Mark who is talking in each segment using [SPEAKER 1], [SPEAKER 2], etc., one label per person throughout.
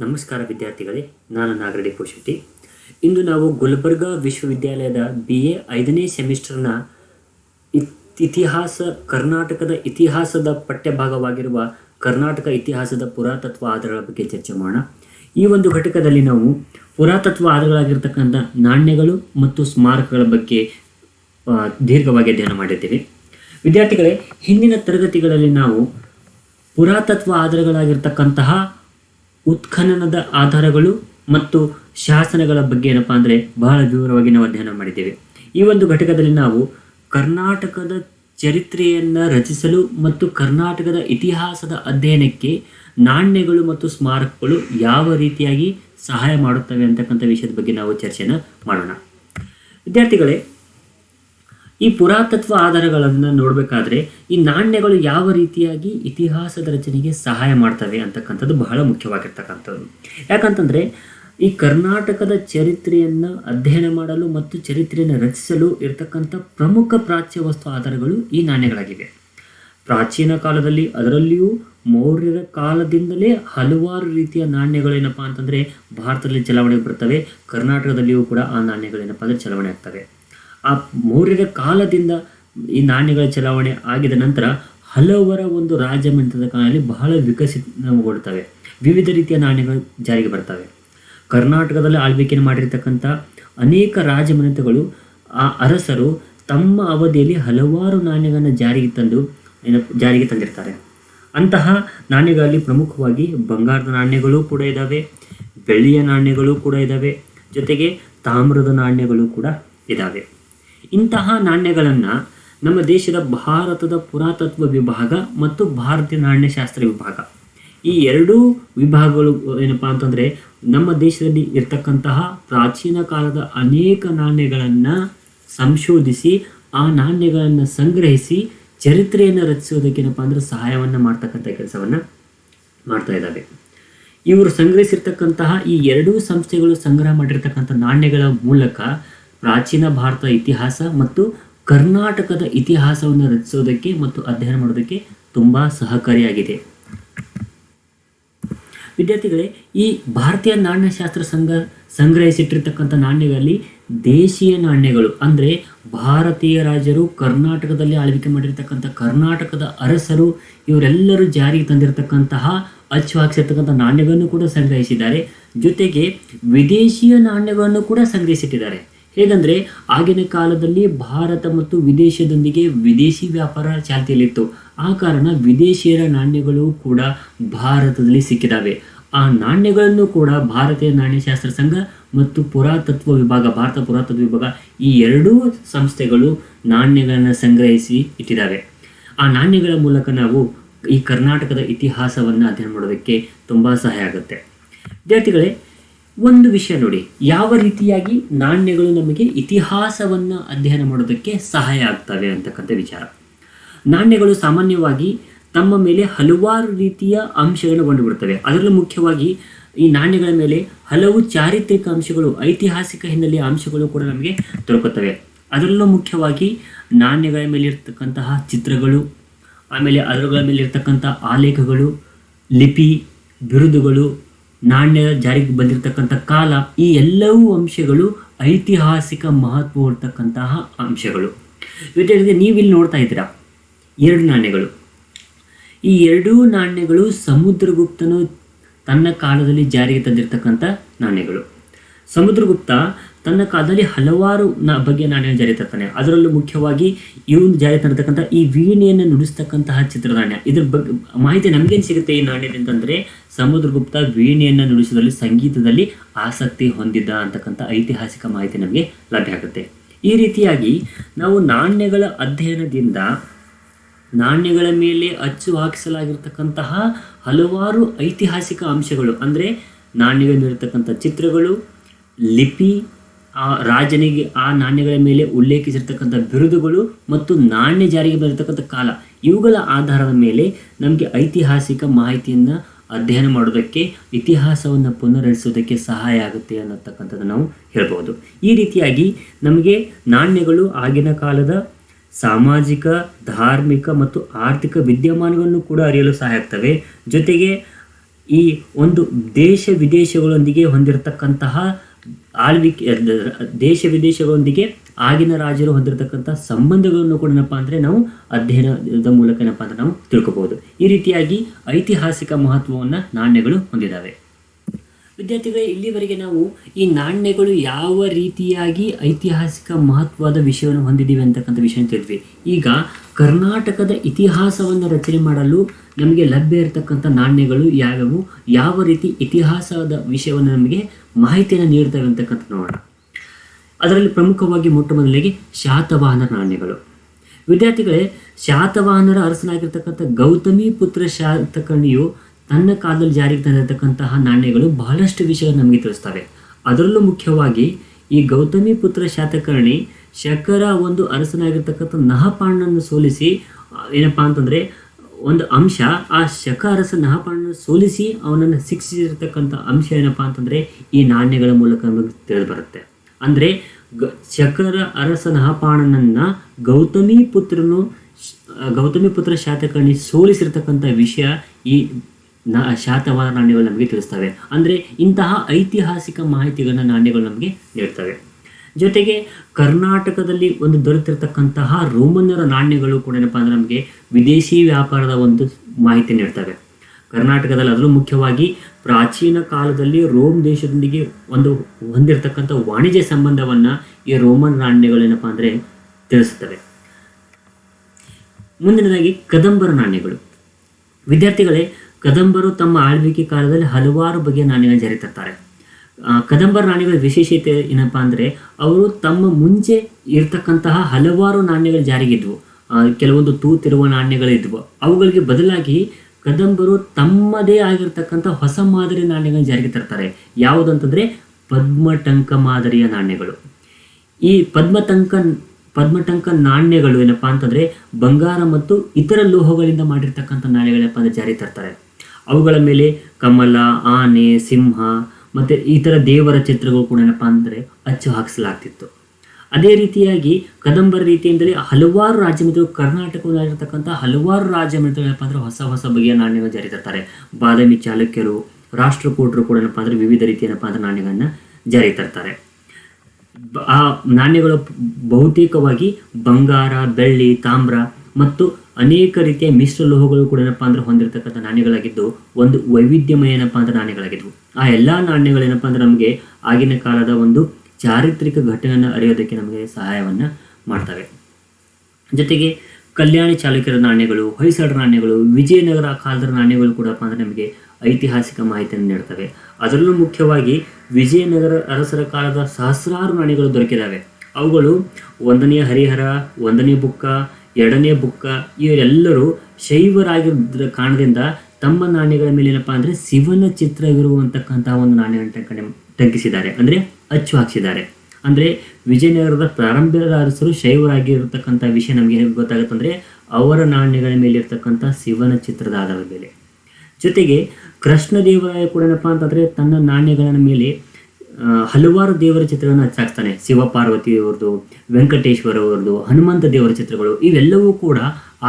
[SPEAKER 1] ನಮಸ್ಕಾರ ವಿದ್ಯಾರ್ಥಿಗಳೇ, ನಾನು ನಾಗರಡಿ ಪೋಶೆಟ್ಟಿ ಇಂದು ನಾವು ಗುಲ್ಬರ್ಗಾ ವಿಶ್ವವಿದ್ಯಾಲಯದ ಬಿ ಎ ಐದನೇ ಸೆಮಿಸ್ಟರ್ನ ಇತ್- ಇತಿಹಾಸ, ಕರ್ನಾಟಕದ ಇತಿಹಾಸದ ಪಠ್ಯಭಾಗವಾಗಿರುವ ಕರ್ನಾಟಕ ಇತಿಹಾಸದ ಪುರಾತತ್ವ ಆಧಾರಗಳ ಬಗ್ಗೆ ಚರ್ಚೆ ಮಾಡೋಣ. ಈ ಒಂದು ಘಟಕದಲ್ಲಿ ನಾವು ಪುರಾತತ್ವ ಆಧಾರಗಳಾಗಿರ್ತಕ್ಕಂಥ ನಾಣ್ಯಗಳು ಮತ್ತು ಸ್ಮಾರಕಗಳ ಬಗ್ಗೆ ದೀರ್ಘವಾಗಿ ಅಧ್ಯಯನ ಮಾಡಿದ್ದೇವೆ. ವಿದ್ಯಾರ್ಥಿಗಳೇ, ಹಿಂದಿನ ತರಗತಿಗಳಲ್ಲಿ ನಾವು ಪುರಾತತ್ವ ಆಧಾರಗಳಾಗಿರ್ತಕ್ಕಂತಹ ಉತ್ಖನನದ ಆಧಾರಗಳು ಮತ್ತು ಶಾಸನಗಳ ಬಗ್ಗೆ ಏನಪ್ಪಾ ಅಂದರೆ ಬಹಳ ವಿವರವಾಗಿ ನಾವು ಅಧ್ಯಯನ ಮಾಡಿದ್ದೇವೆ. ಈ ಒಂದು ಘಟಕದಲ್ಲಿ ನಾವು ಕರ್ನಾಟಕದ ಚರಿತ್ರೆಯನ್ನು ರಚಿಸಲು ಮತ್ತು ಕರ್ನಾಟಕದ ಇತಿಹಾಸದ ಅಧ್ಯಯನಕ್ಕೆ ನಾಣ್ಯಗಳು ಮತ್ತು ಸ್ಮಾರಕಗಳು ಯಾವ ರೀತಿಯಾಗಿ ಸಹಾಯ ಮಾಡುತ್ತವೆ ಅಂತಕ್ಕಂಥ ವಿಷಯದ ಬಗ್ಗೆ ನಾವು ಚರ್ಚೆಯನ್ನು ಮಾಡೋಣ. ವಿದ್ಯಾರ್ಥಿಗಳೇ ಈ ಪುರಾತತ್ವ ಆಧಾರಗಳನ್ನು ನೋಡಬೇಕಾದ್ರೆ ಈ ನಾಣ್ಯಗಳು ಯಾವ ರೀತಿಯಾಗಿ ಇತಿಹಾಸದ ರಚನೆಗೆ ಸಹಾಯ ಮಾಡ್ತವೆ ಅಂತಕ್ಕಂಥದ್ದು ಬಹಳ ಮುಖ್ಯವಾಗಿರ್ತಕ್ಕಂಥದ್ದು. ಯಾಕಂತಂದರೆ ಈ ಕರ್ನಾಟಕದ ಚರಿತ್ರೆಯನ್ನು ಅಧ್ಯಯನ ಮಾಡಲು ಮತ್ತು ಚರಿತ್ರೆಯನ್ನು ರಚಿಸಲು ಇರತಕ್ಕಂಥ ಪ್ರಮುಖ ಪ್ರಾಚ್ಯ ವಸ್ತು ಆಧಾರಗಳು ಈ ನಾಣ್ಯಗಳಾಗಿವೆ. ಪ್ರಾಚೀನ ಕಾಲದಲ್ಲಿ ಅದರಲ್ಲಿಯೂ ಮೌರ್ಯರ ಕಾಲದಿಂದಲೇ ಹಲವಾರು ರೀತಿಯ ನಾಣ್ಯಗಳು ಏನಪ್ಪಾ ಅಂತಂದ್ರೆ ಭಾರತದಲ್ಲಿ ಚಲಾವಣೆಗೆ ಬರ್ತವೆ, ಕರ್ನಾಟಕದಲ್ಲಿಯೂ ಕೂಡ ಆ ನಾಣ್ಯಗಳು ಏನಪ್ಪಾ ಅಂದ್ರೆ ಚಲಾವಣೆ ಆಗ್ತವೆ. ಆ ಮೌರ್ಯರ ಕಾಲದಿಂದ ಈ ನಾಣ್ಯಗಳ ಚಲಾವಣೆ ಆಗಿದ ನಂತರ ಹಲವರ ಒಂದು ರಾಜಮಂತ್ರದ ಕಾಲದಲ್ಲಿ ಬಹಳ ವಿಕಸಿತಗೊಳ್ತವೆ ವಿವಿಧ ರೀತಿಯ ನಾಣ್ಯಗಳು ಜಾರಿಗೆ ಬರ್ತವೆ. ಕರ್ನಾಟಕದಲ್ಲಿ ಆಳ್ವಿಕೆಯನ್ನು ಮಾಡಿರ್ತಕ್ಕಂಥ ಅನೇಕ ರಾಜಮನೆತಗಳು ಆ ಅರಸರು ತಮ್ಮ ಅವಧಿಯಲ್ಲಿ ಹಲವಾರು ನಾಣ್ಯಗಳನ್ನು ಜಾರಿಗೆ ತಂದು ಜಾರಿಗೆ ತಂದಿರ್ತಾರೆ. ಅಂತಹ ನಾಣ್ಯಗಳಲ್ಲಿ ಪ್ರಮುಖವಾಗಿ ಬಂಗಾರದ ನಾಣ್ಯಗಳು ಕೂಡ ಇದ್ದಾವೆ ಬೆಳ್ಳಿಯ ನಾಣ್ಯಗಳು ಕೂಡ ಇದ್ದಾವೆ ಜೊತೆಗೆ ತಾಮ್ರದ ನಾಣ್ಯಗಳು ಕೂಡ ಇದ್ದಾವೆ ಇಂತಹ ನಾಣ್ಯಗಳನ್ನು ನಮ್ಮ ದೇಶದ ಭಾರತದ ಪುರಾತತ್ವ ವಿಭಾಗ ಮತ್ತು ಭಾರತೀಯ ನಾಣ್ಯಶಾಸ್ತ್ರ ವಿಭಾಗ. ಈ ಎರಡೂ ವಿಭಾಗಗಳು ಏನಪ್ಪಾ ಅಂತಂದ್ರೆ ನಮ್ಮ ದೇಶದಲ್ಲಿ ಇರ್ತಕ್ಕಂತಹ ಪ್ರಾಚೀನ ಕಾಲದ ಅನೇಕ ನಾಣ್ಯಗಳನ್ನು ಸಂಶೋಧಿಸಿ, ಆ ನಾಣ್ಯಗಳನ್ನು ಸಂಗ್ರಹಿಸಿ ಚರಿತ್ರೆಯನ್ನು ರಚಿಸೋದಕ್ಕೇನಪ್ಪ ಅಂದ್ರೆ ಸಹಾಯವನ್ನು ಮಾಡ್ತಕ್ಕಂಥ ಕೆಲಸವನ್ನ ಮಾಡ್ತಾ ಇದ್ದಾವೆ. ಇವರು ಸಂಗ್ರಹಿಸಿರ್ತಕ್ಕಂತಹ ಈ ಎರಡೂ ಸಂಸ್ಥೆಗಳು ಸಂಗ್ರಹ ಮಾಡಿರ್ತಕ್ಕಂಥ ನಾಣ್ಯಗಳ ಮೂಲಕ ಪ್ರಾಚೀನ ಭಾರತದ ಇತಿಹಾಸ ಮತ್ತು ಕರ್ನಾಟಕದ ಇತಿಹಾಸವನ್ನು ರಚಿಸೋದಕ್ಕೆ ಮತ್ತು ಅಧ್ಯಯನ ಮಾಡೋದಕ್ಕೆ ತುಂಬಾ ಸಹಕಾರಿಯಾಗಿದೆ. ವಿದ್ಯಾರ್ಥಿಗಳೇ, ಈ ಭಾರತೀಯ ನಾಣ್ಯಶಾಸ್ತ್ರ ಸಂಘ ಸಂಗ್ರಹಿಸಿಟ್ಟಿರ್ತಕ್ಕಂಥ ನಾಣ್ಯಗಳಲ್ಲಿ ದೇಶೀಯ ನಾಣ್ಯಗಳು, ಅಂದರೆ ಭಾರತೀಯ ರಾಜರು ಕರ್ನಾಟಕದಲ್ಲಿ ಆಳ್ವಿಕೆ ಮಾಡಿರ್ತಕ್ಕಂಥ ಕರ್ನಾಟಕದ ಅರಸರು, ಇವರೆಲ್ಲರೂ ಜಾರಿಗೆ ತಂದಿರತಕ್ಕಂತಹ ಅಚ್ಚು ಹಾಕಿಸಿರ್ತಕ್ಕಂಥ ನಾಣ್ಯಗಳನ್ನು ಕೂಡ ಸಂಗ್ರಹಿಸಿದ್ದಾರೆ. ಜೊತೆಗೆ ವಿದೇಶಿಯ ನಾಣ್ಯಗಳನ್ನು ಕೂಡ ಸಂಗ್ರಹಿಸಿಟ್ಟಿದ್ದಾರೆ. ಹೇಗಂದ್ರೆ ಆಗಿನ ಕಾಲದಲ್ಲಿ ಭಾರತ ಮತ್ತು ವಿದೇಶದೊಂದಿಗೆ ವಿದೇಶಿ ವ್ಯಾಪಾರ ಚಾಲ್ತಿಯಲ್ಲಿತ್ತು. ಆ ಕಾರಣ ವಿದೇಶಿಯರ ನಾಣ್ಯಗಳು ಕೂಡ ಭಾರತದಲ್ಲಿ ಸಿಕ್ಕಿದಾವೆ. ಆ ನಾಣ್ಯಗಳನ್ನು ಕೂಡ ಭಾರತೀಯ ನಾಣ್ಯಶಾಸ್ತ್ರ ಸಂಘ ಮತ್ತು ಪುರಾತತ್ವ ವಿಭಾಗ, ಭಾರತ ಪುರಾತತ್ವ ವಿಭಾಗ ಈ ಎರಡೂ ಸಂಸ್ಥೆಗಳು ನಾಣ್ಯಗಳನ್ನು ಸಂಗ್ರಹಿಸಿ ಇಟ್ಟಿದ್ದಾವೆ ಆ ನಾಣ್ಯಗಳ ಮೂಲಕ ನಾವು ಈ ಕರ್ನಾಟಕದ ಇತಿಹಾಸವನ್ನು ಅಧ್ಯಯನ ಮಾಡೋದಕ್ಕೆ ತುಂಬ ಸಹಾಯ ಆಗುತ್ತೆ. ವಿದ್ಯಾರ್ಥಿಗಳೇ ಒಂದು ವಿಷಯ ನೋಡಿ, ಯಾವ ರೀತಿಯಾಗಿ ನಾಣ್ಯಗಳು ನಮಗೆ ಇತಿಹಾಸವನ್ನು ಅಧ್ಯಯನ ಮಾಡೋದಕ್ಕೆ ಸಹಾಯ ಆಗ್ತವೆ ಅಂತಕ್ಕಂಥ ವಿಚಾರ. ನಾಣ್ಯಗಳು ಸಾಮಾನ್ಯವಾಗಿ ತಮ್ಮ ಮೇಲೆ ಹಲವಾರು ರೀತಿಯ ಅಂಶಗಳನ್ನು ಕಂಡುಬಿಡ್ತವೆ ಅದರಲ್ಲೂ ಮುಖ್ಯವಾಗಿ ಈ ನಾಣ್ಯಗಳ ಮೇಲೆ ಹಲವು ಚಾರಿತ್ರಿಕ ಅಂಶಗಳು, ಐತಿಹಾಸಿಕ ಹಿನ್ನೆಲೆಯ ಅಂಶಗಳು ಕೂಡ ನಮಗೆ ದೊರಕುತ್ತವೆ. ಅದರಲ್ಲೂ ಮುಖ್ಯವಾಗಿ ನಾಣ್ಯಗಳ ಮೇಲೆ ಇರ್ತಕ್ಕಂತಹ ಚಿತ್ರಗಳು, ಆಮೇಲೆ ಅದರಗಳ ಮೇಲೆ ಇರ್ತಕ್ಕಂಥ ಆಲೇಖಗಳು, ಲಿಪಿ, ಬಿರುದುಗಳು ನಾಣ್ಯ ಜಾರಿಗೆ ಬಂದಿರತಕ್ಕಂಥ ಕಾಲ, ಈ ಎಲ್ಲವೂ ಅಂಶಗಳು ಐತಿಹಾಸಿಕ ಮಹತ್ವ ಇರ್ತಕ್ಕಂತಹ ಅಂಶಗಳು. ಇವತ್ತೇಳಿದ್ರೆ ನೀವಿಲ್ಲಿ ನೋಡ್ತಾ ಇದ್ದೀರಾ, ಎರಡು ನಾಣ್ಯಗಳು. ಈ ಎರಡೂ ನಾಣ್ಯಗಳು ಸಮುದ್ರಗುಪ್ತನು ತನ್ನ ಕಾಲದಲ್ಲಿ ಜಾರಿಗೆ ತಂದಿರತಕ್ಕಂಥ ನಾಣ್ಯಗಳು. ಸಮುದ್ರಗುಪ್ತ ತನ್ನ ಕಾಲದಲ್ಲಿ ಹಲವಾರು ನ ಬಗ್ಗೆ ನಾಣ್ಯ ಜಾರಿ ತರ್ತಾನೆ ಅದರಲ್ಲೂ ಮುಖ್ಯವಾಗಿ ಇವನು ಜಾರಿ ತರತಕ್ಕಂಥ ಈ ವೀಣೆಯನ್ನು ನುಡಿಸ್ತಕ್ಕಂತಹ ಚಿತ್ರನಾಣ್ಯ. ಇದ್ರ ಬಗ್ಗೆ ಮಾಹಿತಿ ನಮಗೇನು ಸಿಗುತ್ತೆ ಈ ನಾಣ್ಯದ ಅಂತಂದರೆ, ಸಮುದ್ರಗುಪ್ತ ವೀಣೆಯನ್ನು ನುಡಿಸೋದ್ರಲ್ಲಿ ಸಂಗೀತದಲ್ಲಿ ಆಸಕ್ತಿ ಹೊಂದಿದ್ದ ಅಂತಕ್ಕಂಥ ಐತಿಹಾಸಿಕ ಮಾಹಿತಿ ನಮಗೆ ಲಭ್ಯ ಆಗುತ್ತೆ. ಈ ರೀತಿಯಾಗಿ ನಾವು ನಾಣ್ಯಗಳ ಅಧ್ಯಯನದಿಂದ ನಾಣ್ಯಗಳ ಮೇಲೆ ಅಚ್ಚು ಹಾಕಿಸಲಾಗಿರ್ತಕ್ಕಂತಹ ಹಲವಾರು ಐತಿಹಾಸಿಕ ಅಂಶಗಳು, ಅಂದರೆ ನಾಣ್ಯಗಳಿರ್ತಕ್ಕಂಥ ಚಿತ್ರಗಳು, ಲಿಪಿ ಆ ರಾಜನಿಗೆ ಆ ನಾಣ್ಯಗಳ ಮೇಲೆ ಉಲ್ಲೇಖಿಸಿರ್ತಕ್ಕಂಥ ಬಿರುದುಗಳು ಮತ್ತು ನಾಣ್ಯ ಜಾರಿಗೆ ಬರತಕ್ಕಂಥ ಕಾಲ. ಇವುಗಳ ಆಧಾರದ ಮೇಲೆ ನಮಗೆ ಐತಿಹಾಸಿಕ ಮಾಹಿತಿಯನ್ನು ಅಧ್ಯಯನ ಮಾಡೋದಕ್ಕೆ, ಇತಿಹಾಸವನ್ನು ಪುನರಳಿಸೋದಕ್ಕೆ ಸಹಾಯ ಆಗುತ್ತೆ ಅನ್ನತಕ್ಕಂಥದ್ದು ನಾವು ಹೇಳ್ಬೋದು. ಈ ರೀತಿಯಾಗಿ ನಮಗೆ ನಾಣ್ಯಗಳು ಆಗಿನ ಕಾಲದ ಸಾಮಾಜಿಕ, ಧಾರ್ಮಿಕ ಮತ್ತು ಆರ್ಥಿಕ ವಿದ್ಯಮಾನಗಳನ್ನು ಕೂಡ ಅರಿಯಲು ಸಹಾಯ ಆಗ್ತವೆ. ಜೊತೆಗೆ ಈ ಒಂದು ದೇಶ ವಿದೇಶಗಳೊಂದಿಗೆ ಹೊಂದಿರತಕ್ಕಂತಹ ಆಳ್ವಿಕೆ ದೇಶ ವಿದೇಶಗಳೊಂದಿಗೆ ಆಗಿನ ರಾಜರು ಹೊಂದಿರತಕ್ಕಂಥ ಸಂಬಂಧಗಳನ್ನು ಕೂಡ ಏನಪ್ಪ ಅಂದರೆ ನಾವು ಅಧ್ಯಯನದ ಮೂಲಕ ಏನಪ್ಪ ಅಂದರೆ ನಾವು ತಿಳ್ಕೋಬಹುದು. ಈ ರೀತಿಯಾಗಿ ಐತಿಹಾಸಿಕ ಮಹತ್ವವನ್ನು ನಾಣ್ಯಗಳು ಹೊಂದಿದ್ದಾವೆ. ವಿದ್ಯಾರ್ಥಿಗಳೇ, ಇಲ್ಲಿವರೆಗೆ ನಾವು ಈ ನಾಣ್ಯಗಳು ಯಾವ ರೀತಿಯಾಗಿ ಐತಿಹಾಸಿಕ ಮಹತ್ವದ ವಿಷಯವನ್ನು ಹೊಂದಿದ್ದೀವಿ ಅಂತಕ್ಕಂಥ ವಿಷಯ ತಿಳಿದ್ವಿ. ಈಗ ಕರ್ನಾಟಕದ ಇತಿಹಾಸವನ್ನು ರಚನೆ ಮಾಡಲು ನಮಗೆ ಲಭ್ಯ ಇರತಕ್ಕಂಥ ನಾಣ್ಯಗಳು ಯಾವ್ಯಾವು? ಯಾವ ರೀತಿ ಇತಿಹಾಸದ ವಿಷಯವನ್ನು ನಮಗೆ ಮಾಹಿತಿಯನ್ನು ನೀಡ್ತವೆ ಅಂತಕ್ಕಂಥ ನೋಡೋಣ. ಅದರಲ್ಲಿ ಪ್ರಮುಖವಾಗಿ ಮೊಟ್ಟ ಮೊದಲಿಗೆ ಶಾತವಾಹನ ನಾಣ್ಯಗಳು. ವಿದ್ಯಾರ್ಥಿಗಳೇ, ಶಾತವಾಹನರ ಅರಸನಾಗಿರ್ತಕ್ಕಂಥ ಗೌತಮಿ ಪುತ್ರ ಶಾತಕರ್ಣಿಯು ತನ್ನ ಕಾಲದಲ್ಲಿ ಜಾರಿಗೆ ತಂದಿರತಕ್ಕಂತಹ ನಾಣ್ಯಗಳು ಬಹಳಷ್ಟು ವಿಷಯ ನಮಗೆ ತಿಳಿಸ್ತವೆ. ಅದರಲ್ಲೂ ಮುಖ್ಯವಾಗಿ ಈ ಗೌತಮಿ ಪುತ್ರ ಶಾತಕರ್ಣಿ ಶಕರ ಒಂದು ಅರಸನಾಗಿರ್ತಕ್ಕಂಥ ನಹಪಾಣನನ್ನು ಸೋಲಿಸಿ, ಏನಪ್ಪಾ ಅಂತಂದ್ರೆ ಒಂದು ಅಂಶ, ಆ ಶಕ ಅರಸ ನಹಪಾಣನ ಸೋಲಿಸಿ ಅವನನ್ನು ಶಿಕ್ಷಿಸಿರ್ತಕ್ಕಂಥ ಅಂಶ ಏನಪ್ಪಾ ಅಂತಂದ್ರೆ ಈ ನಾಣ್ಯಗಳ ಮೂಲಕ ನಮಗೆ ತಿಳಿದು ಬರುತ್ತೆ ಅಂದ್ರೆ ಗ ಶಕರ ಅರಸ ನಹಪಾಣನನ್ನು ಗೌತಮಿ ಪುತ್ರನು, ಗೌತಮಿ ಪುತ್ರ ಶಾತಕರ್ಣಿ ಸೋಲಿಸಿರ್ತಕ್ಕಂಥ ವಿಷಯ ಈ ನ ಶಾತವಾದ ನಾಣ್ಯಗಳು ನಮಗೆ ತಿಳಿಸ್ತವೆ. ಅಂದರೆ ಇಂತಹ ಐತಿಹಾಸಿಕ ಮಾಹಿತಿಗಳನ್ನ ನಾಣ್ಯಗಳು ನಮಗೆ ನೀಡ್ತವೆ. ಜೊತೆಗೆ ಕರ್ನಾಟಕದಲ್ಲಿ ಒಂದು ದೊರೆತಿರ್ತಕ್ಕಂತಹ ರೋಮನ್ನರ ನಾಣ್ಯಗಳು ಕೂಡ ಏನಪ್ಪ ಅಂದ್ರೆ ನಮಗೆ ವಿದೇಶಿ ವ್ಯಾಪಾರದ ಒಂದು ಮಾಹಿತಿ ನೀಡ್ತವೆ. ಕರ್ನಾಟಕದಲ್ಲಿ ಅದರಲ್ಲೂ ಮುಖ್ಯವಾಗಿ ಪ್ರಾಚೀನ ಕಾಲದಲ್ಲಿ ರೋಮ್ ದೇಶದೊಂದಿಗೆ ಒಂದು ಹೊಂದಿರತಕ್ಕಂಥ ವಾಣಿಜ್ಯ ಸಂಬಂಧವನ್ನ ಈ ರೋಮನ್ ನಾಣ್ಯಗಳು ಏನಪ್ಪ ಅಂದ್ರೆ ತಿಳಿಸುತ್ತವೆ ಮುಂದಿನದಾಗಿ ಕದಂಬರ ನಾಣ್ಯಗಳು. ವಿದ್ಯಾರ್ಥಿಗಳೇ ಕದಂಬರು ತಮ್ಮ ಆಳ್ವಿಕೆ ಕಾಲದಲ್ಲಿ ಹಲವಾರು ಬಗೆಯ ನಾಣ್ಯಗಳನ್ನು ಜಾರಿ ತರ್ತಾರೆ ಕದಂಬರ ನಾಣ್ಯಗಳ ವಿಶೇಷತೆ ಏನಪ್ಪ ಅಂದರೆ ಅವರು ತಮ್ಮ ಮುಂಚೆ ಇರ್ತಕ್ಕಂತಹ ಹಲವಾರು ನಾಣ್ಯಗಳು ಜಾರಿಗಿದ್ವು ಕೆಲವೊಂದು ತೂತಿರುವ ನಾಣ್ಯಗಳಿದ್ವು. ಅವುಗಳಿಗೆ ಬದಲಾಗಿ ಕದಂಬರು ತಮ್ಮದೇ ಆಗಿರ್ತಕ್ಕಂಥ ಹೊಸ ಮಾದರಿ ನಾಣ್ಯಗಳನ್ನು ಜಾರಿಗೆ ತರ್ತಾರೆ. ಯಾವುದಂತಂದರೆ ಪದ್ಮಟಂಕ ಮಾದರಿಯ ನಾಣ್ಯಗಳು. ಈ ಪದ್ಮಟಂಕ ಪದ್ಮಟಂಕ ನಾಣ್ಯಗಳು ಏನಪ್ಪಾ ಅಂತಂದರೆ ಬಂಗಾರ ಮತ್ತು ಇತರ ಲೋಹಗಳಿಂದ ಮಾಡಿರ್ತಕ್ಕಂಥ ನಾಣ್ಯಗಳೇನಪ್ಪ ಅಂದರೆ ಜಾರಿ ತರ್ತಾರೆ. ಅವುಗಳ ಮೇಲೆ ಕಮಲ, ಆನೆ, ಸಿಂಹ ಮತ್ತೆ ಇತರ ದೇವರ ಚಿತ್ರಗಳು ಕೂಡ ಏನಪ್ಪಾ ಅಂದ್ರೆ ಅಚ್ಚು ಹಾಕಿಸಲಾಗ್ತಿತ್ತು. ಅದೇ ರೀತಿಯಾಗಿ ಕದಂಬರ ರೀತಿಯಿಂದಲೇ ಹಲವಾರು ರಾಜ್ಯ ಮಿತ್ರರು ಕರ್ನಾಟಕದಲ್ಲಿರ್ತಕ್ಕಂಥ ಹಲವಾರು ರಾಜ್ಯ ಮಿತ್ರರು ಏನಪ್ಪಾ ಅಂದ್ರೆ ಹೊಸ ಹೊಸ ಬಗೆಯ ನಾಣ್ಯಗಳನ್ನು ಜಾರಿ ತರ್ತಾರೆ ಬಾದಾಮಿ ಚಾಲುಕ್ಯರು, ರಾಷ್ಟ್ರಕೂಟರು ಕೂಡ ಏನಪ್ಪಾ ಅಂದ್ರೆ ವಿವಿಧ ರೀತಿಯ ಏನಪ್ಪಾ ಅಂದ್ರೆ ನಾಣ್ಯಗಳನ್ನ ಜಾರಿ ತರ್ತಾರೆ ಆ ನಾಣ್ಯಗಳು ಬಹುತೇಕವಾಗಿ ಬಂಗಾರ, ಬೆಳ್ಳಿ, ತಾಮ್ರ ಮತ್ತು ಅನೇಕ ರೀತಿಯ ಮಿಶ್ರ ಲೋಹಗಳು ಕೂಡ ಏನಪ್ಪಾ ಅಂದ್ರೆ ಹೊಂದಿರತಕ್ಕಂಥ ನಾಣ್ಯಗಳಾಗಿದ್ದು, ಒಂದು ವೈವಿಧ್ಯಮಯ ಏನಪ್ಪಾ ಅಂದ್ರೆ ನಾಣ್ಯಗಳಾಗಿದ್ವು. ಆ ಎಲ್ಲಾ ನಾಣ್ಯಗಳು ಏನಪ್ಪಾ ಅಂದ್ರೆ ನಮಗೆ ಆಗಿನ ಕಾಲದ ಒಂದು ಚಾರಿತ್ರಿಕ ಘಟನೆಯನ್ನು ಅರಿಯೋದಕ್ಕೆ ನಮಗೆ ಸಹಾಯವನ್ನ ಮಾಡ್ತವೆ. ಜೊತೆಗೆ ಕಲ್ಯಾಣಿ ಚಾಲುಕ್ಯರ ನಾಣ್ಯಗಳು ಹೊಯ್ಸಳರ ನಾಣ್ಯಗಳು, ವಿಜಯನಗರ ಕಾಲದ ನಾಣ್ಯಗಳು ಕೂಡ ಅಂದ್ರೆ ನಮಗೆ ಐತಿಹಾಸಿಕ ಮಾಹಿತಿಯನ್ನು ನೀಡ್ತವೆ. ಅದರಲ್ಲೂ ಮುಖ್ಯವಾಗಿ ವಿಜಯನಗರ ಅರಸರ ಕಾಲದ ಸಹಸ್ರಾರು ನಾಣ್ಯಗಳು ದೊರಕಿದಾವೆ. ಅವುಗಳು ಒಂದನೇ ಹರಿಹರ ಒಂದನೇ ಬುಕ್ಕ ಎರಡನೇ ಬುಕ್ಕ ಇವರೆಲ್ಲರೂ ಶೈವರಾಗಿದ್ದ ಕಾರಣದಿಂದ ತಮ್ಮ ನಾಣ್ಯಗಳ ಮೇಲೆ ಏನಪ್ಪಾ ಅಂದ್ರೆ ಶಿವನ ಚಿತ್ರವಿರುವಂತಕ್ಕಂಥ ಒಂದು ನಾಣ್ಯವನ್ನು ಟಂಕಣೆ- ಟಂಕಿಸಿದ್ದಾರೆ ಅಂದ್ರೆ ಅಚ್ಚು ಹಾಕಿಸಿದ್ದಾರೆ. ಅಂದ್ರೆ ವಿಜಯನಗರದ ಪ್ರಾರಂಭದ ಅರಸರು ಶೈವರಾಗಿರತಕ್ಕಂಥ ವಿಷಯ ನಮಗೆ ಗೊತ್ತಾಗುತ್ತೆ ಅಂದರೆ ಅವರ ನಾಣ್ಯಗಳ ಮೇಲೆ ಇರ್ತಕ್ಕಂಥ ಶಿವನ ಚಿತ್ರದ ಆಧಾರದ ಮೇಲೆ. ಜೊತೆಗೆ ಕೃಷ್ಣದೇವರಾಯ ಕೂಡ ಏನಪ್ಪ ಅಂತಂದರೆ ತನ್ನ ನಾಣ್ಯಗಳ ಮೇಲೆ ಹಲವಾರು ದೇವರ ಚಿತ್ರಗಳನ್ನು ಹಚ್ಚಾಕ್ತಾನೆ. ಶಿವ ಪಾರ್ವತಿ ಅವ್ರದ್ದು ವೆಂಕಟೇಶ್ವರ ಹನುಮಂತ ದೇವರ ಚಿತ್ರಗಳು, ಇವೆಲ್ಲವೂ ಕೂಡ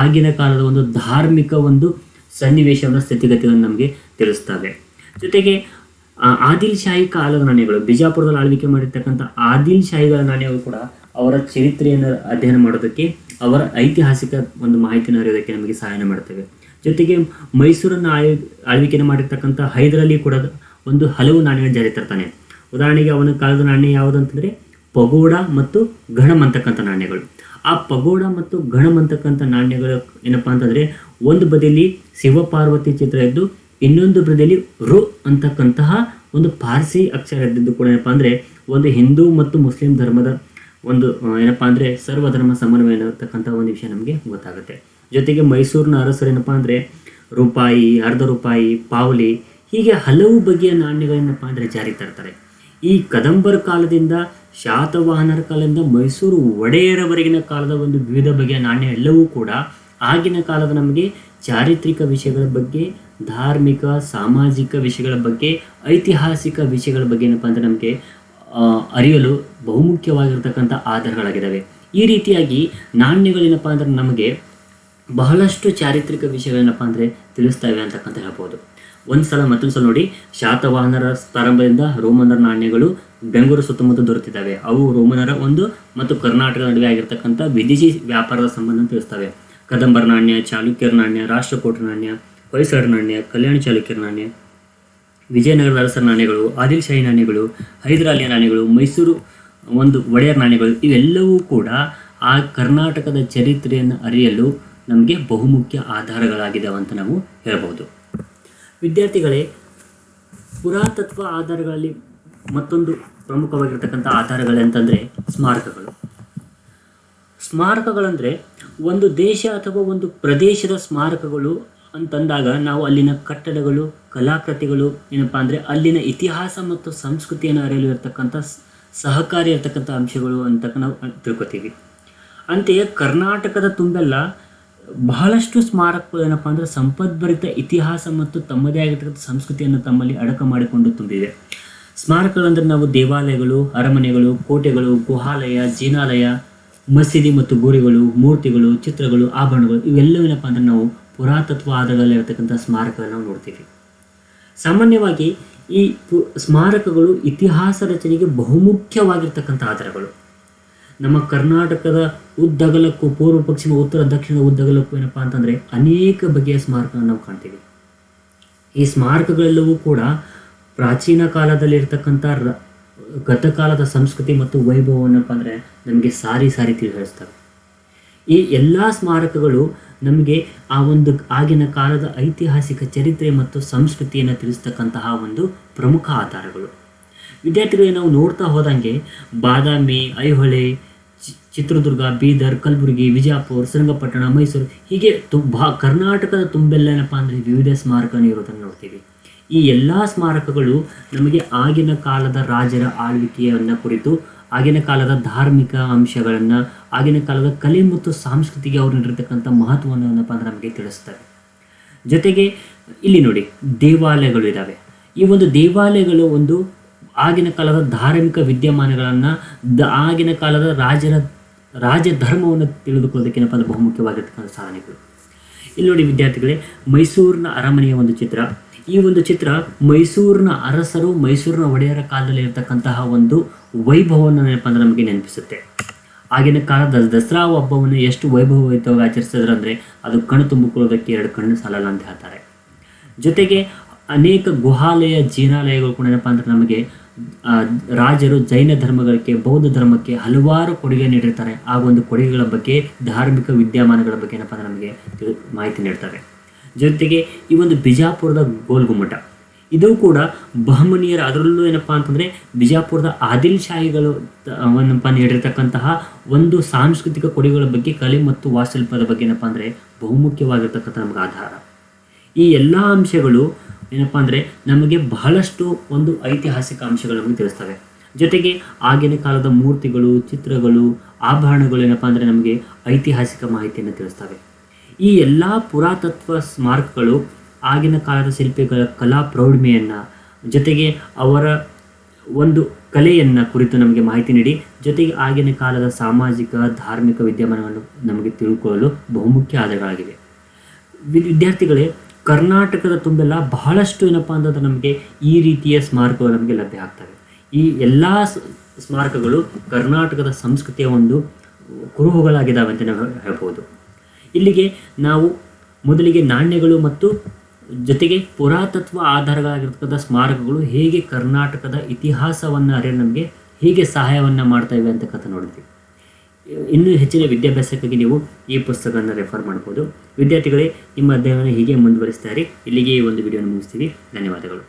[SPEAKER 1] ಆಗಿನ ಕಾಲದ ಒಂದು ಧಾರ್ಮಿಕ ಒಂದು ಸನ್ನಿವೇಶದ ಸ್ಥಿತಿಗತಿಗಳನ್ನು ನಮಗೆ ತಿಳಿಸ್ತವೆ. ಜೊತೆಗೆ ಆದಿಲ್ ಶಾಹಿ ಕಾಲದ ನಾಣ್ಯಗಳು, ಬಿಜಾಪುರದಲ್ಲಿ ಆಳ್ವಿಕೆ ಮಾಡಿರ್ತಕ್ಕಂಥ ಆದಿಲ್ ಶಾಹಿಗಳ ನಾಣ್ಯಗಳು ಕೂಡ ಅವರ ಚರಿತ್ರೆಯನ್ನು ಅಧ್ಯಯನ ಮಾಡೋದಕ್ಕೆ, ಅವರ ಐತಿಹಾಸಿಕ ಒಂದು ಮಾಹಿತಿಯನ್ನು ಅರಿಯೋದಕ್ಕೆ ನಮಗೆ ಸಹಾಯ ಮಾಡುತ್ತವೆ ಜೊತೆಗೆ, ಮೈಸೂರನ್ನು ಆಳ್ ಆಳ್ವಿಕೆಯನ್ನು ಮಾಡಿರ್ತಕ್ಕಂಥ ಹೈದರಲ್ಲಿ ಕೂಡ ಒಂದು ಹಲವು ನಾಣ್ಯಗಳನ್ನು ಜಾರಿ ತರ್ತಾನೆ. ಉದಾಹರಣೆಗೆ ಅವನ ಕಾಲದ ನಾಣ್ಯ ಯಾವುದು ಅಂತಂದರೆ ಪಗೋಡ ಮತ್ತು ಘಣಂ ಅಂತಕ್ಕಂಥ ನಾಣ್ಯಗಳು. ಆ ಪಗೋಡ ಮತ್ತು ಘಣಂ ಅಂತಕ್ಕಂಥ ನಾಣ್ಯಗಳು ಏನಪ್ಪಾ ಅಂತಂದರೆ ಒಂದು ಬದಿಯಲ್ಲಿ ಶಿವಪಾರ್ವತಿ ಚಿತ್ರ ಇದ್ದು ಇನ್ನೊಂದು ಬದಿಯಲ್ಲಿ ರು ಅಂತಕ್ಕಂತಹ ಒಂದು ಪಾರ್ಸಿ ಅಕ್ಷರ ಇದ್ದಿದ್ದು ಕೂಡ ಏನಪ್ಪಾ ಅಂದರೆ ಒಂದು ಹಿಂದೂ ಮತ್ತು ಮುಸ್ಲಿಂ ಧರ್ಮದ ಒಂದು ಏನಪ್ಪಾ ಅಂದ್ರೆ ಸರ್ವಧರ್ಮ ಸಮನ್ವಯ ಅನ್ನತಕ್ಕಂಥ ಒಂದು ವಿಷಯ ನಮಗೆ ಗೊತ್ತಾಗುತ್ತೆ. ಜೊತೆಗೆ ಮೈಸೂರಿನ ಅರಸರು ಏನಪ್ಪಾ ಅಂದರೆ ರೂಪಾಯಿ, ಅರ್ಧ ರೂಪಾಯಿ, ಪಾವಲಿ ಹೀಗೆ ಹಲವು ಬಗೆಯ ನಾಣ್ಯಗಳೇನಪ್ಪ ಅಂದರೆ ಜಾರಿ ತರ್ತಾರೆ. ಈ ಕದಂಬರ ಕಾಲದಿಂದ ಶಾತವಾಹನರ ಕಾಲದಿಂದ ಮೈಸೂರು ಒಡೆಯರವರೆಗಿನ ಕಾಲದ ಒಂದು ವಿವಿಧ ಬಗೆಯ ನಾಣ್ಯ ಎಲ್ಲವೂ ಕೂಡ ಆಗಿನ ಕಾಲದ ನಮಗೆ ಚಾರಿತ್ರಿಕ ವಿಷಯಗಳ ಬಗ್ಗೆ, ಧಾರ್ಮಿಕ, ಸಾಮಾಜಿಕ ವಿಷಯಗಳ ಬಗ್ಗೆ, ಐತಿಹಾಸಿಕ ವಿಷಯಗಳ ಬಗ್ಗೆ ಏನಪ್ಪ ಅಂದರೆ ನಮಗೆ ಅರಿಯಲು ಬಹುಮುಖ್ಯವಾಗಿರ್ತಕ್ಕಂಥ ಆಧಾರಗಳಾಗಿದ್ದಾವೆ. ಈ ರೀತಿಯಾಗಿ ನಾಣ್ಯಗಳೇನಪ್ಪ ಅಂದರೆ ನಮಗೆ ಬಹಳಷ್ಟು ಚಾರಿತ್ರಿಕ ವಿಷಯಗಳೇನಪ್ಪ ಅಂದರೆ ತಿಳಿಸ್ತವೆ ಅಂತಕ್ಕಂಥ ಹೇಳ್ಬೋದು. ಒಂದು ಸಲ ಮತ್ತೊಂದು ಸಲ ನೋಡಿ, ಶಾತವಾಹನರ ಪ್ರಾರಂಭದಿಂದ ರೋಮನರ ನಾಣ್ಯಗಳು ಬೆಂಗಳೂರು ಸುತ್ತಮುತ್ತ ದೊರೆತಿದ್ದಾವೆ. ಅವು ರೋಮನರ ಒಂದು ಮತ್ತು ಕರ್ನಾಟಕದ ನಡುವೆ ಆಗಿರ್ತಕ್ಕಂಥ ವಿದೇಶಿ ವ್ಯಾಪಾರದ ಸಂಬಂಧ ತಿಳಿಸ್ತವೆ. ಕದಂಬರ ನಾಣ್ಯ, ಚಾಲುಕ್ಯರ ನಾಣ್ಯ, ರಾಷ್ಟ್ರಕೂಟ ನಾಣ್ಯ ಪರಿಸರ ನಾಣ್ಯ, ಕಲ್ಯಾಣ ಚಾಲುಕ್ಯರ ನಾಣ್ಯ ವಿಜಯನಗರದ ಅರಸರ ನಾಣ್ಯಗಳು ಆದಿಲ್ ಶಾಹಿ ನಾಣ್ಯಗಳು, ಹೈದರಾಲಿಯ ನಾಣ್ಯಗಳು, ಮೈಸೂರು ಒಂದು ಒಡೆಯರ್ ನಾಣ್ಯಗಳು, ಇವೆಲ್ಲವೂ ಕೂಡ ಆ ಕರ್ನಾಟಕದ ಚರಿತ್ರೆಯನ್ನು ಅರಿಯಲು ನಮಗೆ ಬಹುಮುಖ್ಯ ಆಧಾರಗಳಾಗಿದ್ದಾವೆ ಅಂತ ನಾವು ಹೇಳ್ಬೋದು ವಿದ್ಯಾರ್ಥಿಗಳೇ, ಪುರಾತತ್ವ ಆಧಾರಗಳಲ್ಲಿ ಮತ್ತೊಂದು ಪ್ರಮುಖವಾಗಿರ್ತಕ್ಕಂಥ ಆಧಾರಗಳಂತಂದರೆ ಸ್ಮಾರಕಗಳು. ಸ್ಮಾರಕಗಳಂದರೆ ಒಂದು ದೇಶ ಅಥವಾ ಒಂದು ಪ್ರದೇಶದ ಸ್ಮಾರಕಗಳು ಅಂತಂದಾಗ ನಾವು ಅಲ್ಲಿನ ಕಟ್ಟಡಗಳು, ಕಲಾಕೃತಿಗಳು, ಏನಪ್ಪ ಅಂದರೆ ಅಲ್ಲಿನ ಇತಿಹಾಸ ಮತ್ತು ಸಂಸ್ಕೃತಿಯನ್ನು ಅರಿಯಲು ಇರತಕ್ಕಂಥ ಸಹಕಾರಿ ಇರತಕ್ಕಂಥ ಅಂಶಗಳು ಅಂತ ನಾವು ತಿಳ್ಕೊತೀವಿ. ಅಂತೆಯೇ ಕರ್ನಾಟಕದ ತುಂಬೆಲ್ಲ ಬಹಳಷ್ಟು ಸ್ಮಾರಕಗಳು ಏನಪ್ಪ ಅಂದರೆ ಸಂಪದ್ಭರಿತ ಇತಿಹಾಸ ಮತ್ತು ತಮ್ಮದೇ ಆಗಿರ್ತಕ್ಕಂಥ ಸಂಸ್ಕೃತಿಯನ್ನು ತಮ್ಮಲ್ಲಿ ಅಡಕ ಮಾಡಿಕೊಂಡು ತುಂಬಿವೆ ಸ್ಮಾರಕಗಳಂದ್ರೆ ನಾವು ದೇವಾಲಯಗಳು, ಅರಮನೆಗಳು, ಕೋಟೆಗಳು, ಗುಹಾಲಯ ಜೀನಾಲಯ ಮಸೀದಿ ಮತ್ತು ಗುರಿಗಳು, ಮೂರ್ತಿಗಳು, ಚಿತ್ರಗಳು, ಆಭರಣಗಳು ಇವೆಲ್ಲವೇನಪ್ಪ ಅಂದರೆ ನಾವು ಪುರಾತತ್ವ ಆಧಾರಗಳಲ್ಲಿ ಇರತಕ್ಕಂಥ ಸ್ಮಾರಕಗಳನ್ನು ನಾವು ನೋಡ್ತೀವಿ. ಸಾಮಾನ್ಯವಾಗಿ ಈ ಪು- ಸ್ಮಾರಕಗಳು ಇತಿಹಾಸ ರಚನೆಗೆ ಬಹುಮುಖ್ಯವಾಗಿರ್ತಕ್ಕಂಥ ಆಧಾರಗಳು. ನಮ್ಮ ಕರ್ನಾಟಕದ ಉದ್ದಗಲಕ್ಕೂ ಪೂರ್ವ ಪಶ್ಚಿಮ ಉತ್ತರ ದಕ್ಷಿಣ ಉದ್ದಗಲಕ್ಕೂ ಏನಪ್ಪ ಅಂತಂದರೆ ಅನೇಕ ಬಗೆಯ ಸ್ಮಾರಕಗಳನ್ನು ನಾವು ಕಾಣ್ತೀವಿ. ಈ ಸ್ಮಾರಕಗಳೆಲ್ಲವೂ ಕೂಡ ಪ್ರಾಚೀನ ಕಾಲದಲ್ಲಿರ್ತಕ್ಕಂಥ ರ ಗತಕಾಲದ ಸಂಸ್ಕೃತಿ ಮತ್ತು ವೈಭವವನ್ನಪ್ಪ ಅಂದರೆ ನಮಗೆ ಸಾರಿ ಸಾರಿ ತಿಳಿಸ್ತವೆ ಈ ಎಲ್ಲ ಸ್ಮಾರಕಗಳು ನಮಗೆ ಆ ಒಂದು ಆಗಿನ ಕಾಲದ ಐತಿಹಾಸಿಕ ಚರಿತ್ರೆ ಮತ್ತು ಸಂಸ್ಕೃತಿಯನ್ನು ತಿಳಿಸ್ತಕ್ಕಂತಹ ಒಂದು ಪ್ರಮುಖ ಆಧಾರಗಳು. ವಿದ್ಯಾರ್ಥಿಗಳಿಗೆ ನಾವು ನೋಡ್ತಾ ಹೋದಂಗೆ ಬಾದಾಮಿ, ಐಹೊಳೆ ಚಿತ್ರದುರ್ಗ, ಬೀದರ್, ಕಲಬುರಗಿ ವಿಜಯಪುರ ಶ್ರೀರಂಗಪಟ್ಟಣ ಮೈಸೂರು, ಹೀಗೆ ತುಂಬ ಕರ್ನಾಟಕದ ತುಂಬೆಲ್ಲ ಏನಪ್ಪ ಅಂದರೆ ವಿವಿಧ ಸ್ಮಾರಕ ಇರೋದನ್ನು ನೋಡ್ತೀವಿ. ಈ ಎಲ್ಲ ಸ್ಮಾರಕಗಳು ನಮಗೆ ಆಗಿನ ಕಾಲದ ರಾಜರ ಆಳ್ವಿಕೆಯನ್ನು ಕುರಿತು, ಆಗಿನ ಕಾಲದ ಧಾರ್ಮಿಕ ಅಂಶಗಳನ್ನು, ಆಗಿನ ಕಾಲದ ಕಲೆ ಮತ್ತು ಸಾಂಸ್ಕೃತಿಗೆ ಅವರು ನೀಡಿರ್ತಕ್ಕಂಥ ಮಹತ್ವವನ್ನು ಏನಪ್ಪ ಅಂದರೆ ನಮಗೆ ತಿಳಿಸ್ತಾರೆ ಜೊತೆಗೆ ಇಲ್ಲಿ ನೋಡಿ, ದೇವಾಲಯಗಳು ಇದ್ದಾವೆ ಈ ಒಂದು ದೇವಾಲಯಗಳು ಒಂದು ಆಗಿನ ಕಾಲದ ಧಾರ್ಮಿಕ ವಿದ್ಯಮಾನಗಳನ್ನು, ದ ಆಗಿನ ಕಾಲದ ರಾಜರ ರಾಜ ಧರ್ಮವನ್ನು ತಿಳಿದುಕೊಳ್ಳೋದಕ್ಕೆ ಏನಪ್ಪ ಅಂದ್ರೆ ಬಹುಮುಖ್ಯವಾಗಿರ್ತಕ್ಕಂಥ ಸಾಧನೆಗಳು. ಇಲ್ಲಿ ನೋಡಿ ವಿದ್ಯಾರ್ಥಿಗಳೇ, ಮೈಸೂರಿನ ಅರಮನೆಯ ಒಂದು ಚಿತ್ರ. ಈ ಒಂದು ಚಿತ್ರ ಮೈಸೂರಿನ ಅರಸರು, ಮೈಸೂರಿನ ಒಡೆಯರ ಕಾಲದಲ್ಲಿ ಇರತಕ್ಕಂತಹ ಒಂದು ವೈಭವವನ್ನು ಏನಪ್ಪ ಅಂದ್ರೆ ನಮಗೆ ನೆನಪಿಸುತ್ತೆ. ಆಗಿನ ಕಾಲದ ದಸರಾ ಹಬ್ಬವನ್ನು ಎಷ್ಟು ವೈಭವಯುತವಾಗಿ ಆಚರಿಸಿದ್ರು ಅಂದರೆ ಅದು ಕಣ್ಣು ತುಂಬಿಕೊಳ್ಳೋದಕ್ಕೆ ಎರಡು ಕಣ್ಣು ಸಾಲಲ್ಲ ಅಂತ ಹೇಳ್ತಾರೆ. ಜೊತೆಗೆ ಅನೇಕ ಗುಹಾಲಯ ಜೀನಾಲಯಗಳು ಕೂಡ ಏನಪ್ಪ ಅಂದ್ರೆ ನಮಗೆ ರಾಜರು ಜೈನ ಧರ್ಮಗಳಿಗೆ, ಬೌದ್ಧ ಧರ್ಮಕ್ಕೆ ಹಲವಾರು ಕೊಡುಗೆ ನೀಡಿರ್ತಾರೆ. ಆ ಒಂದು ಕೊಡುಗೆಗಳ ಬಗ್ಗೆ, ಧಾರ್ಮಿಕ ವಿದ್ಯಮಾನಗಳ ಬಗ್ಗೆ ಏನಪ್ಪ ಅಂದ್ರೆ ನಮಗೆ ಮಾಹಿತಿ ನೀಡ್ತಾರೆ. ಜೊತೆಗೆ ಈ ಒಂದು ಬಿಜಾಪುರದ ಗೋಲ್ಗುಮ್ಮಟ. ಇದು ಕೂಡ ಬಹಮನಿಯರ, ಅದರಲ್ಲೂ ಏನಪ್ಪ ಅಂತಂದರೆ ಬಿಜಾಪುರದ ಆದಿಲ್ ಶಾಹಿಗಳು ಏನಪ್ಪ ನೀಡಿರ್ತಕ್ಕಂತಹ ಒಂದು ಸಾಂಸ್ಕೃತಿಕ ಕೊಡುಗೆಗಳ ಬಗ್ಗೆ, ಕಲೆ ಮತ್ತು ವಾಸ್ತುಶಿಲ್ಪದ ಬಗ್ಗೆ ಏನಪ್ಪ ಅಂದರೆ ಬಹುಮುಖ್ಯವಾಗಿರ್ತಕ್ಕಂಥ ನಮಗೆ ಆಧಾರ. ಈ ಎಲ್ಲ ಅಂಶಗಳು ಏನಪ್ಪ ಅಂದರೆ ನಮಗೆ ಬಹಳಷ್ಟು ಒಂದು ಐತಿಹಾಸಿಕ ಅಂಶಗಳನ್ನು ತಿಳಿಸ್ತವೆ. ಜೊತೆಗೆ ಆಗಿನ ಕಾಲದ ಮೂರ್ತಿಗಳು, ಚಿತ್ರಗಳು, ಆಭರಣಗಳು ಏನಪ್ಪ ಅಂದರೆ ನಮಗೆ ಐತಿಹಾಸಿಕ ಮಾಹಿತಿಯನ್ನು ತಿಳಿಸ್ತವೆ. ಈ ಎಲ್ಲ ಪುರಾತತ್ವ ಸ್ಮಾರಕಗಳು ಆಗಿನ ಕಾಲದ ಶಿಲ್ಪಿಗಳ ಕಲಾ ಪ್ರೌಢಿಮೆಯನ್ನು, ಜೊತೆಗೆ ಅವರ ಒಂದು ಕಲೆಯನ್ನು ಕುರಿತು ನಮಗೆ ಮಾಹಿತಿ ನೀಡಿ, ಜೊತೆಗೆ ಆಗಿನ ಕಾಲದ ಸಾಮಾಜಿಕ, ಧಾರ್ಮಿಕ ವಿದ್ಯಮಾನವನ್ನು ನಮಗೆ ತಿಳ್ಕೊಳ್ಳಲು ಬಹುಮುಖ್ಯ ಆಧಾರಗಳಾಗಿವೆ. ವಿದ್ಯಾರ್ಥಿಗಳೇ ಕರ್ನಾಟಕದ ತುಂಬೆಲ್ಲ ಬಹಳಷ್ಟು ಏನಪ್ಪ ಅಂತಂದ್ರೆ ನಮಗೆ ಈ ರೀತಿಯ ಸ್ಮಾರಕಗಳು ನಮಗೆ ಲಭ್ಯ ಆಗ್ತವೆ. ಈ ಎಲ್ಲ ಸ್ಮಾರಕಗಳು ಕರ್ನಾಟಕದ ಸಂಸ್ಕೃತಿಯ ಒಂದು ಕುರುಹುಗಳಾಗಿದ್ದಾವೆ ಅಂತ ನಾವು ಹೇಳ್ಬೋದು. ಇಲ್ಲಿಗೆ ನಾವು ಮೊದಲಿಗೆ ನಾಣ್ಯಗಳು ಮತ್ತು ಜೊತೆಗೆ ಪುರಾತತ್ವ ಆಧಾರಗಳಾಗಿರ್ತಕ್ಕಂಥ ಸ್ಮಾರಕಗಳು ಹೇಗೆ ಕರ್ನಾಟಕದ ಇತಿಹಾಸವನ್ನು ಅರಿಯಲು ನಮಗೆ ಹೇಗೆ ಸಹಾಯವನ್ನು ಮಾಡ್ತಾ ಇವೆ ಅಂತಕ್ಕಂಥ ನೋಡಿದ್ವಿ. ಇನ್ನೂ ಹೆಚ್ಚಿನ ವಿದ್ಯಾಭ್ಯಾಸಕ್ಕಾಗಿ ನೀವು ಈ ಪುಸ್ತಕವನ್ನು ರೆಫರ್ ಮಾಡ್ಬೋದು. ವಿದ್ಯಾರ್ಥಿಗಳೇ, ನಿಮ್ಮ ಅಧ್ಯಯನ ಹೀಗೆ ಮುಂದುವರಿಸ್ತಾರೆ ಇಲ್ಲಿಗೆ ಈ ಒಂದು ವಿಡಿಯೋನ ಮುಗಿಸ್ತೀವಿ ಧನ್ಯವಾದಗಳು.